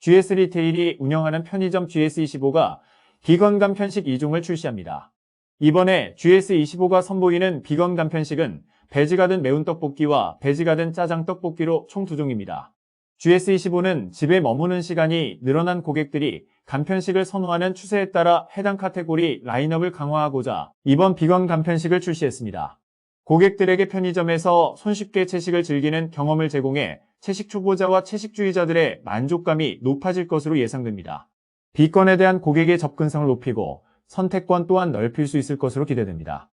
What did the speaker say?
GS 리테일이 운영하는 편의점 GS25가 비건 간편식 2종을 출시합니다. 이번에 GS25가 선보이는 비건 간편식은 배지가 든 매운 떡볶이와 배지가 든 짜장 떡볶이로 총두 종입니다. GS25는 집에 머무는 시간이 늘어난 고객들이 간편식을 선호하는 추세에 따라 해당 카테고리 라인업을 강화하고자 이번 비건 간편식을 출시했습니다. 고객들에게 편의점에서 손쉽게 채식을 즐기는 경험을 제공해 채식 초보자와 채식주의자들의 만족감이 높아질 것으로 예상됩니다. 비건에 대한 고객의 접근성을 높이고 선택권 또한 넓힐 수 있을 것으로 기대됩니다.